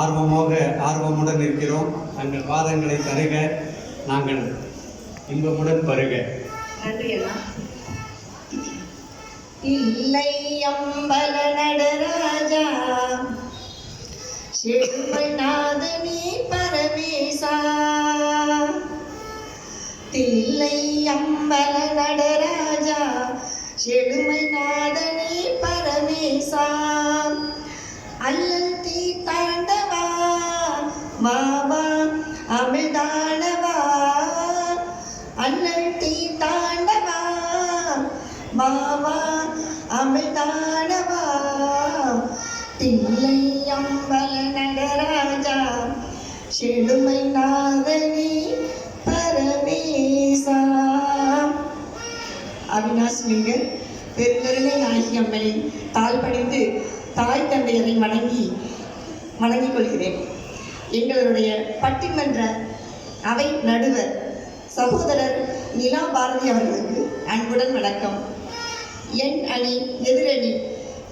ஆர்வமாக ஆர்வமுடன் இருக்கிறோம். தங்கள் வாதங்களை தருக நாங்கள் இன்பமுடன் பருக. நன்றி இல்லை அம்பல நடராஜா செழுமை நாதனி பரமேசா. தில்லை அம்பல நடராஜா செழுமை தில்லை அம்பல நடராஜா செழுமை நாதனி பரமேசா அவினாஷ் லிங்கர் பெருங்கருணை நாயகி அம்மனின் தாழ் பணிந்து தாய் தந்தையரை வணங்கி வணங்கிக் கொள்கிறேன். எங்களுடைய பட்டிமன்ற அவை நடுவர் சகோதரர் நிலா பாரதி அவர்களுக்கு அன்புடன் வணக்கம். என் அணி எதிரணி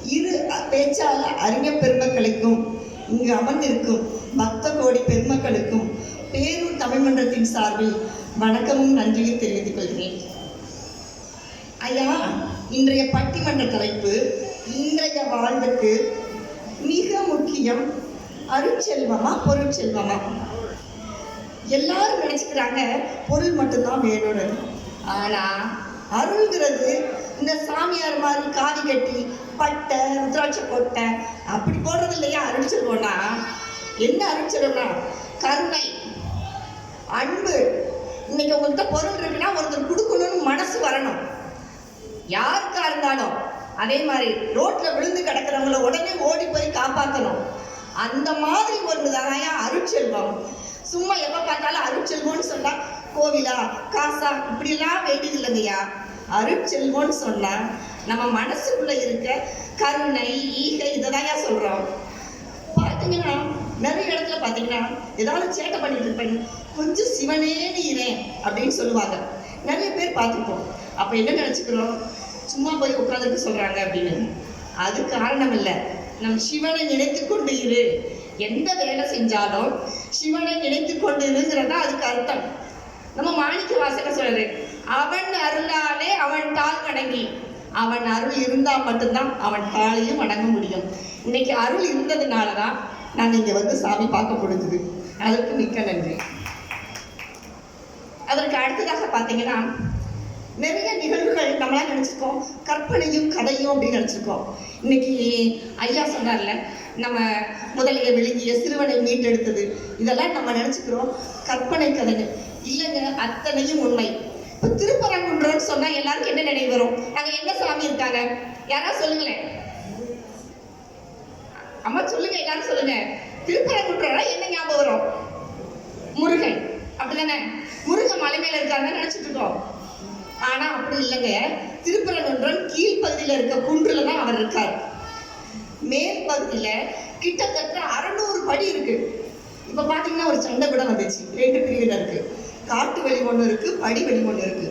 இரு பேச்சாளர் அறிஞர் பெருமக்களுக்கும் இங்கு அமர்ந்திருக்கும் பக்த கோடி பெருமக்களுக்கும் பேரூர் தமிழ்மன்றத்தின் சார்பில் வணக்கமும் நன்றியும் தெரிவித்துக் கொள்கிறேன். ஐயா இன்றைய பட்டிமன்ற தலைப்பு இன்றைய வாழ்வுக்கு மிக முக்கியம் அருட்செல்வமா பொருட்செல்வமா? எல்லாரும் நினைச்சுக்கிறாங்க பொருள் மட்டும்தான் வேணும்னு. ஆனால் அருள்ங்கிறது இந்த சாமியார் மாதிரி காவி கட்டி பட்டை ருத்ராட்ச கொட்டை அப்படி போடுறது இல்லையா? அருட்செல்வம்னா என்ன அருட்செல்வம்னா கருணை அன்பு. இன்னைக்கு உங்கள்கிட்ட பொருள் இருக்குன்னா ஒருத்தர் கொடுக்கணும்னு மனசு வரணும். யாருக்கா இருந்தாலும். அதே மாதிரி ரோட்ல விழுந்து கிடக்கிறவங்கள உடனே ஓடி போய் காப்பாற்றணும் அந்த மாதிரி ஒன்று தாயா அருட்செல்வம் சும்மா எப்போ பார்த்தாலும் அருட்செல்வம்னு சொன்னால் கோவிலா? காசா? இப்படிலாம் வேண்டியது இல்லைங்கய்யா. அருட்செல்வம்னு சொன்னா நம்ம மனசுக்குள்ள இருக்க கருணை ஈகை இதைதாயா சொல்றோம். பார்த்தீங்கன்னா நிறைய இடத்துல பார்த்தீங்கன்னா ஏதாவது சேட்டை பண்ணிட்டு இருப்பேன். கொஞ்சம் சிவனேன்னு இரேன் அப்படின்னு சொல்லுவாங்க. நிறைய பேர் பார்த்துருப்போம். அப்போ என்ன நினச்சிக்கிறோம்? சும்மா போய் உட்காந்துட்டு சொல்கிறாங்க அப்படின்னு. அது காரணம் இல்லை நம் சிவனை நினைத்து கொண்டு இரு. எந்த வேலை செஞ்சாலும் சிவனை நினைத்து கொண்டு இருங்கிறதா அதுக்கு அர்த்தம். நம்ம மாணிக்க வாசகர் சொல்றது. அவன் அருளாலே அவன் தாள் வணங்கி அவன் அருள் இருந்தால் மட்டும்தான் அவன் தாளையும் வணங்க முடியும். இன்னைக்கு அருள் இருந்ததுனால தான் நான் இங்கே வந்து சாமி பார்க்க முடிஞ்சுது. அதற்கு மிக்க நன்றி. அதற்கு அடுத்ததாக பார்த்தீங்கன்னா நிறைய நிகழ்வுகள் நம்மளாம் நினச்சிருக்கோம் கற்பனையும் கதையும் அப்படின்னு நினச்சிருக்கோம் இன்னைக்கு ஐயா சொன்னார்ல நம்ம முதலிய விழுங்கிய சிறுவனை மீட்டெடுத்தது. இதெல்லாம் நம்ம நினச்சிக்கிறோம். கற்பனை கதைன்னு. இல்லைங்க அத்தனையும் உண்மை. இப்போ திருப்பரங்குன்றம்னு சொன்னால் எல்லாருக்கும் என்ன நினைவு வரும்? அங்கே எங்கே சாமி இருக்காங்க? யாராவது சொல்லுங்களேன். அம்மா சொல்லுங்க எல்லாரும் சொல்லுங்க. திருப்பரங்குன்றம்னா என்ன ஞாபகம் வரும்? முருகன். அப்படிதானே? முருகன் மலை மேல இருக்காருன்னு நினைச்சிட்டு இருக்கோம். ஆனா அப்படி இல்லைங்க. திருப்பரங்குன்றம் கீழ்ப்பகுதியில் இருக்க குன்றுல தான் அவர் இருக்கார். மேல் பகுதியில் கிட்டத்தட்ட அறுநூறு படி இருக்கு. இப்ப பாத்தீங்கன்னா ஒரு சண்டை கூட வந்துச்சு. ரெண்டு பிரிவில் இருக்கு. காட்டு வழி ஒன்று இருக்கு படி வழி ஒன்று இருக்கு.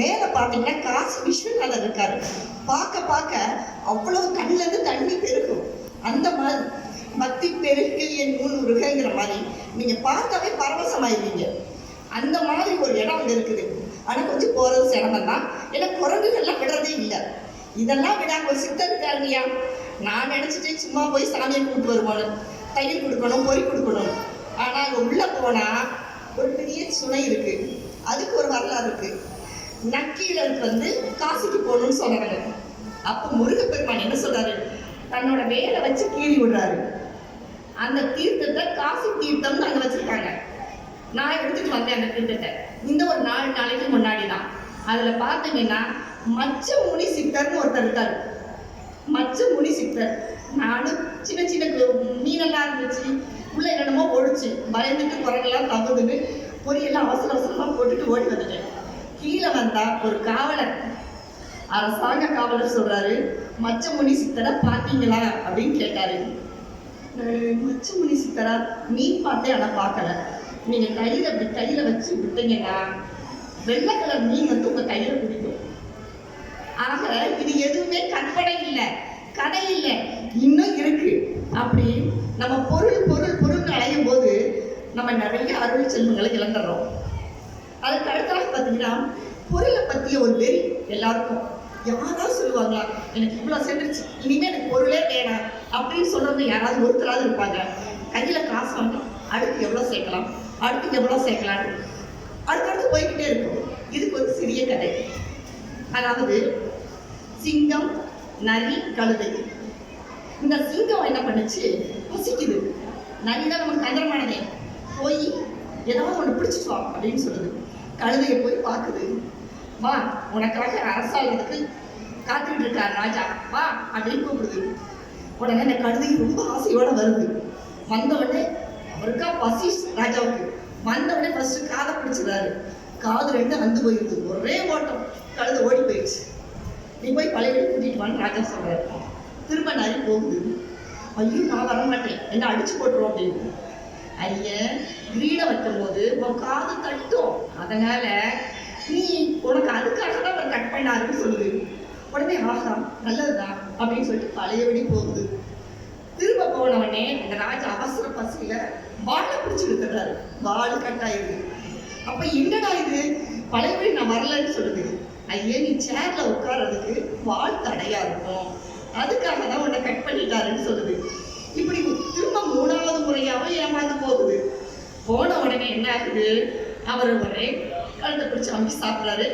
மேலே பார்த்தீங்கன்னா காசி விஸ்வநாதர் இருக்கார். பார்க்க பார்க்க அவ்வளவு கண்ணிலேருந்து தண்ணி பெருகும். அந்த மாதிரி. பக்தி பெருகில் என் நூல் உருகங்கிற மாதிரி. நீங்கள் பார்த்தாவே பரவசமாயிருவீங்க. அந்த மாதிரி ஒரு இடம் அங்கே இருக்குது. ஆனால் கொஞ்சம் போகிறது சிரமம் தான். ஏன்னா குரங்குகள்லாம் விடுறதே இல்லை. இதெல்லாம் விடாம ஒரு சித்தர் இல்லையா நான் நினச்சிட்டு சும்மா போய் சாமியை கூப்பிட்டு வருவோம் தயிர் கொடுக்கணும் பொறி கொடுக்கணும். ஆனால் அங்கே உள்ளே போனால் ஒரு பெரிய சுனை இருக்கு. அதுக்கு ஒரு வரலாறு இருக்கு. நக்கீரருக்கு வந்து காசிக்கு போகணும்னு சொல்றாங்க அப்ப முருகப்பெருமான் என்ன சொல்றாரு? தன்னோட வேலை வச்சு கீறி விடுறாரு. அந்த தீர்த்தத்தை காசி தீர்த்தம்னு அங்க வச்சிருக்காங்க. நான் எடுத்துட்டு வந்தேன் அந்த தீர்த்தத்தை. இந்த ஒரு நாலு நாளைக்கு முன்னாடி தான் அதுல பாத்தீங்கன்னா மச்ச முனி சித்தர்னு ஒருத்தர் இருக்காரு. மச்ச முனி சித்தர். நானும் சின்ன சின்ன மீனெல்லாம் இருந்துச்சு. உள்ள என்னென்னமோ ஒழிச்சு பயந்துட்டு குரங்கெல்லாம் தகுதுன்னு பொரியெல்லாம் அவசர அவசரமா போட்டுட்டு ஓடி வந்துட்டேன். கீழே வந்தா ஒரு காவலர். அரசாங்க காவலர் சொல்றாரு மச்சமுனி சித்தரை பார்த்தீங்களா? அப்படின்னு கேட்டாரு. நான் மச்சமுனி சித்தரா மீன் பார்த்தேன் ஆனா பார்க்கல. நீங்க கையில இப்படி கையில வச்சு விட்டீங்கன்னா வெள்ளை கலர் மீன் வந்து உங்க கையில பிடிக்கும் ஆக இது எதுவுமே கற்பனை இல்லை. கதை இல்லை. இன்னும் இருக்கு. அப்படி நம்ம பொருள் பொருள் பொருள் நம்ம நிறைய அருள் செல்வங்களை இழந்துடுறோம். அதுக்கு அடுத்ததாக பார்த்தீங்கன்னா பொருளை பற்றிய ஒரு வெறி எல்லாருக்கும் யாராவது சொல்லுவாங்களா எனக்கு இவ்வளோ சேர்ந்துருச்சு இனிமேல் எனக்கு பொருளே வேணாம் அப்படின்னு சொல்றவங்க யாராவது ஒருத்தராவது இருப்பாங்க. கையில் காசு வாங்கலாம் அடுத்து எவ்வளோ சேர்க்கலாம் அடுத்து எவ்வளோ சேர்க்கலாம். அடுத்தடுத்து போய்கிட்டே இருக்கும். இதுக்கு ஒரு சிறிய கதை. அதாவது சிங்கம் நரி கழுதை. இந்த சிங்கம் என்ன பண்ணுச்சு? பசிக்குது. நரி தான் நமக்கு தந்திரமானதே. போய் ஏதாவது ஒன்று பிடிச்சிட்டு வா அப்படின்னு சொல்லுது. கழுதையை போய் பார்க்குது. வா உனக்காக அரசாளத்துக்கு காத்துக்கிட்டு இருக்கார் ராஜா. வா அப்படின்னு கூப்பிடுது. உடனே இந்த கழுதை ரொம்ப ஆசையோட வருது. வந்த உடனே அவருக்கா பசி ராஜாவுக்கு? வந்தவுடனே ஃபர்ஸ்ட் காதை பிடிச்சிடுறாரு. காது ரெண்டு வந்து போயிருது. ஒரே ஓட்டம். கழுதை ஓடி போயிடுச்சு. நீ போய் பழைய கூட்டிட்டு வான்னு ராஜா சொல்றாரு. திரும்ப நரி போகுது. ஐயோ நான் வர மாட்டேன். என்ன அடிச்சு போட்டுரும் அப்படின்னு. ஐயன் வீடை வைக்கும் போது உன் காது தட்டும் அதனால நீ உனக்கு அதுக்காக தான் அவர் கட் பண்ணாருன்னு சொல்லுது. உடனே ஆஹா நல்லதுதான் அப்படின்னு சொல்லிட்டு பழையபடி போகுது. திரும்ப போன உடனே அந்த ராஜா அவசர பசியில வாழை பிடிச்சு எடுத்துறாரு கட் கட்டாயிருது அப்ப என்னடா இது? பழையபடி நான் வரலன்னு சொல்லுது. ஐயே நீ சேர்ல உட்கார்றதுக்கு வால் தடையா இருக்கும். அதுக்காக தான் உன்னை கட் பண்ணிட்டாருன்னு சொல்லுது. இப்படி திரும்ப மூணாவது முறையாவும் ஏமாந்து போகுது. போன உடனே என்ன ஆகுது? அவர் ஒரே கழுத்தை பிடிச்சி அமுக்கி சாப்பிட்றாரு.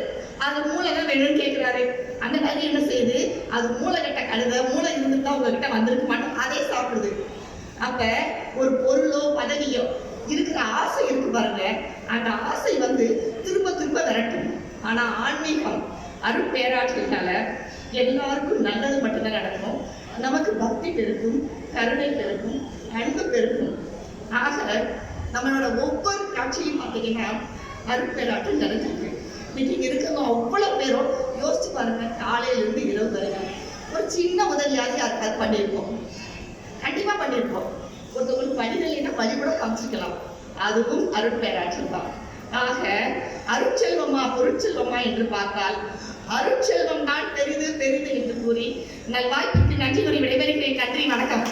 அது மூளை தான் வேணும்னு கேட்குறாரு அந்த கல்வி என்ன செய்யுது? அது மூளை கிட்ட கழுத மூளை இருந்துட்டு உங்ககிட்ட வந்திருக்க மாட்டோம் அதே சாப்பிடுது. அப்போ ஒரு பொருளோ பதவியோ இருக்கிற ஆசை இருக்கு பாருங்க. அந்த ஆசை வந்து ஆனால் ஆனா ஆன்மீகம் அருட்பேராற்றலினால எல்லாருக்கும் நல்லது மட்டும்தான் நடக்கும். நமக்கு பக்தி பெருக்கும் கருணை பெருக்கும் அன்பு பெருக்கும் ஆக நம்மளோட ஒவ்வொரு காட்சியும் பார்த்தீங்கன்னா அருட்பேராற்றல் நடந்திருக்கு இன்னைக்கு இங்க இருக்கவங்க அவ்வளோ பேரும் யோசிச்சு பாருங்க காலையிலேருந்து இரவு வரைக்கும் ஒரு சின்ன உதவியாவது யாருக்காவது பண்ணியிருப்போம். கண்டிப்பாக பண்ணியிருப்போம். ஒருத்தவங்களுக்கு வழி இல்லைன்னா வழி கூட காமிச்சிக்கலாம். அதுவும் அருட்பேராற்றல் தான். ஆக அருட்செல்வமா பொருட்செல்வமா என்று பார்த்தால் அருட்செல்வம் தான் தெரிந்து தெரிந்து என்று கூறி நல்வாய்ப்புக்கு நன்றி கூறி விடைபெறுகிறேன். நன்றி வணக்கம்.